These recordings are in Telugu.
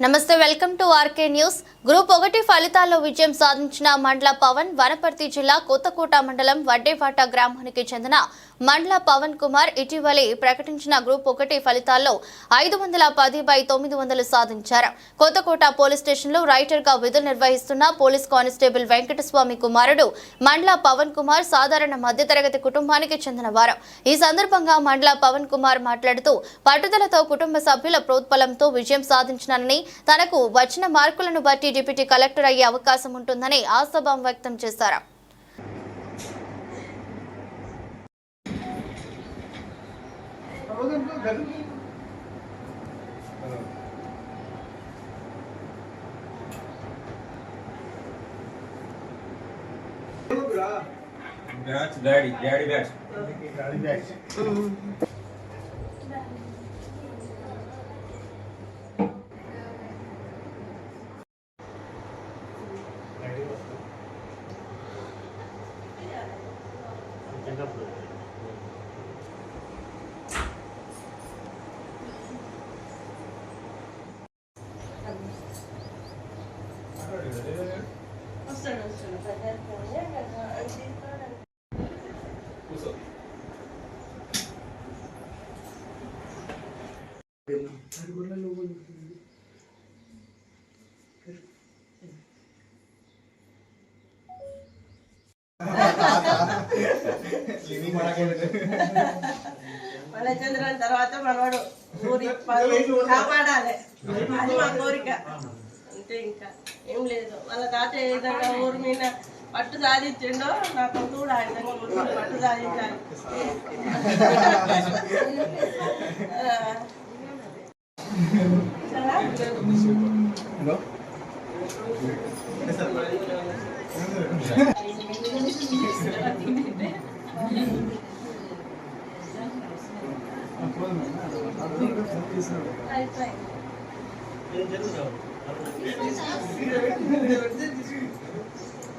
నమస్తే welcome to RK news. Group ఒకటి ఫలితాల్లో విజయం సాధించిన మండల పవన్ వనపర్తి జిల్లా కొత్తకోట మండలం వడ్డేవాట గ్రామానికి చెందిన మండల పవన్ కుమార్ ఇటీవలే ప్రకటించిన గ్రూప్ ఒకటి ఫలితాల్లో ఐదు వందల పది బై తొమ్మిది వందలు సాధించారు. కొత్తకోట పోలీస్ స్టేషన్లో రైటర్గా విధులు నిర్వహిస్తున్న పోలీస్ కానిస్టేబుల్ వెంకటస్వామి కుమారుడు మండల పవన్ కుమార్ సాధారణ మధ్యతరగతి కుటుంబానికి చెందినవారు. ఈ సందర్భంగా మండల పవన్ కుమార్ మాట్లాడుతూ పట్టుదలతో కుటుంబ సభ్యుల ప్రోత్బలంతో విజయం సాధించినానని తనకు వచ్చిన మార్కులను బట్టి డిప్యూటీ కలెక్టర్ అయ్యే అవకాశం ఉంటుందని ఆశాభావం వ్యక్తం చేశారు. That's daddy, daddy bags. Daddy కూర్చో చంద్రన్ తర్వాత మనవాడు ఊరి కాపాడాలి. అది మా కోరిక. అంతే ఇంకా ఏం లేదు వాళ్ళ తాత ఏ విధంగా ఊరి మీద పట్టు సాధించిండో నాకు కూడా ఆ విధంగా ఊరి మీద పట్టు సాధించాలి ఆ.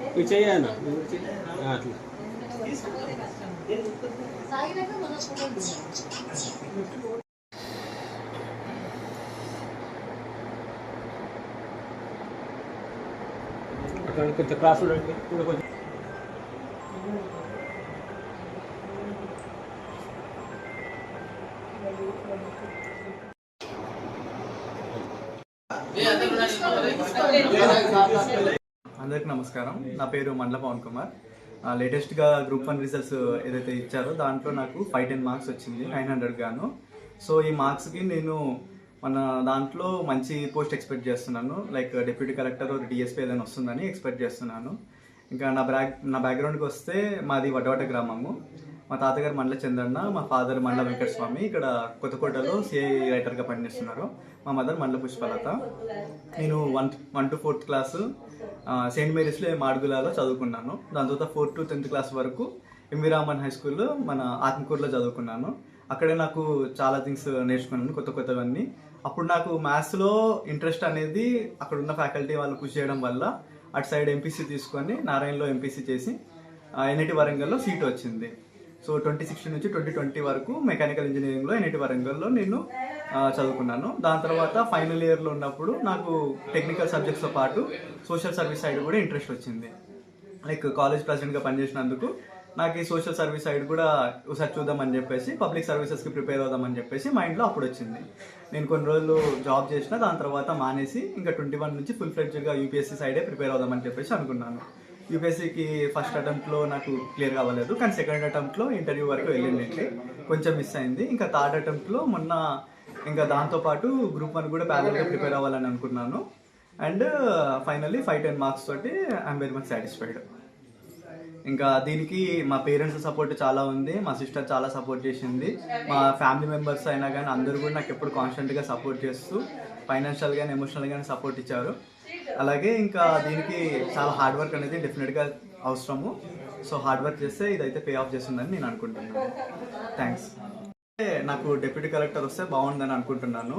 నువ్వు చెయ్యనా అట్లా అక్కడ కొంచెం క్లాస్ కొంచెం అందరికి నమస్కారం. నా పేరు మండల పవన్ కుమార్. లేటెస్ట్గా గ్రూప్ వన్ రిజల్ట్స్ ఏదైతే ఇచ్చారో దాంట్లో నాకు ఫైవ్ టెన్ మార్క్స్ వచ్చింది నైన్ హండ్రెడ్ గాను. సో ఈ మార్క్స్కి నేను మన దాంట్లో మంచి పోస్ట్ ఎక్స్పెక్ట్ చేస్తున్నాను. లైక్ డిప్యూటీ కలెక్టర్ డిఎస్పీ ఏదైనా వస్తుందని ఎక్స్పెక్ట్ చేస్తున్నాను. ఇంకా నా బ్యాక్ నా బ్యాక్గ్రౌండ్కి వస్తే మాది వడవట గ్రామము. మా తాతగారు మండల చంద్రన్న మా ఫాదర్ మండల వెంకటస్వామి ఇక్కడ కొత్తకోటలో సిఐ రైటర్గా పనిచేస్తున్నారు. మా మదర్ మండల పుష్పలత. నేను one one to fourth class saint మేరీస్లో మాడుగులాలో చదువుకున్నాను. దాని తర్వాత ఫోర్త్ టు టెన్త్ క్లాస్ వరకు ఎంవి రామన్ హై స్కూల్లో మన ఆత్మకూరులో చదువుకున్నాను. అక్కడే నాకు చాలా థింగ్స్ నేర్చుకున్నాను కొత్త కొత్తవన్నీ. అప్పుడు నాకు మ్యాథ్స్లో ఇంట్రెస్ట్ అనేది అక్కడ ఉన్న ఫ్యాకల్టీ వాళ్ళు కృషి చేయడం వల్ల అటు సైడ్ ఎంపీసీ తీసుకొని నారాయణలో ఎంపీసీ చేసి ఎన్ఐటి వరంగల్లో సీట్ వచ్చింది. సో ట్వంటీ సిక్స్టీన్ నుంచి ట్వంటీ ట్వంటీ వరకు మెకానికల్ ఇంజనీరింగ్లో ఎన్ఐటి వరంగల్లో నేను చదువుకున్నాను. దాని తర్వాత ఫైనల్ ఇయర్లో ఉన్నప్పుడు నాకు టెక్నికల్ సబ్జెక్ట్స్తో పాటు సోషల్ సర్వీస్ సైడ్ కూడా ఇంట్రెస్ట్ వచ్చింది. లైక్ కాలేజ్ ప్రెసిడెంట్గా పనిచేసినందుకు నాకు ఈ సోషల్ సర్వీస్ సైడ్ కూడా ఒకసారి చూద్దామని చెప్పేసి పబ్లిక్ సర్వీసెస్కి ప్రిపేర్ అవుదామని చెప్పేసి మైండ్లో అప్పుడు వచ్చింది. నేను కొన్ని రోజులు జాబ్ చేసిన దాని తర్వాత మానేసి ఇంకా ట్వంటీ వన్ నుంచి ఫుల్ ఫ్లెడ్జ్గా యూపీఎస్సీ సైడే ప్రిపేర్ అవుదామని చెప్పేసి అనుకున్నాను. యూపీఎస్సీకి ఫస్ట్ అటెంప్ట్లో నాకు క్లియర్ అవ్వలేదు కానీ సెకండ్ అటెంప్ట్లో ఇంటర్వ్యూ వరకు వెళ్ళినట్లే కొంచెం మిస్ అయింది. ఇంకా థర్డ్ అటెంప్ట్లో మొన్న ఇంకా దాంతోపాటు గ్రూప్ వన్ కూడా ప్యారల్గా ప్రిపేర్ అవ్వాలని అనుకున్నాను. And finally five ten marks తోటి ఐఎమ్ వెరీ మచ్ సాటిస్ఫైడ్ ఇంకా దీనికి మా పేరెంట్స్ సపోర్ట్ చాలా ఉంది. మా సిస్టర్ చాలా సపోర్ట్ చేసింది. మా ఫ్యామిలీ మెంబర్స్ అయినా కానీ అందరూ కూడా నాకు ఎప్పుడు కాన్స్టెంట్గా సపోర్ట్ చేస్తూ ఫైనాన్షియల్ కానీ ఎమోషనల్ కానీ సపోర్ట్ ఇచ్చారు. అలాగే ఇంకా దీనికి చాలా హార్డ్ వర్క్ అనేది డెఫినెట్గా అవసరము. సో హార్డ్ వర్క్ చేస్తే ఇదైతే పే ఆఫ్ చేస్తుందని నేను అనుకుంటున్నాను. థ్యాంక్స్ నాకు డిప్యూటీ కలెక్టర్ వస్తే బాగుందని అనుకుంటున్నాను.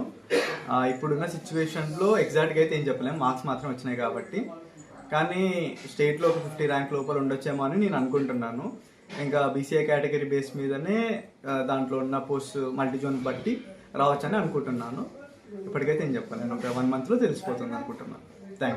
ఇప్పుడున్న సిచ్యువేషన్లో ఎగ్జాక్ట్గా అయితే ఏం చెప్పలేము మార్క్స్ మాత్రం వచ్చినాయి కాబట్టి. కానీ స్టేట్లో ఒక ఫిఫ్టీ ర్యాంక్ లోపల ఉండొచ్చేమో అని నేను అనుకుంటున్నాను. ఇంకా బీసీఏ కేటగిరీ బేస్ మీదనే దాంట్లో ఉన్న పోస్ట్ మల్టీ జోన్ బట్టి రావచ్చని అనుకుంటున్నాను. ఇప్పటికైతే ఏం చెప్పలేను. ఒక వన్ మంత్లో తెలిసిపోతుంది అనుకుంటున్నాను.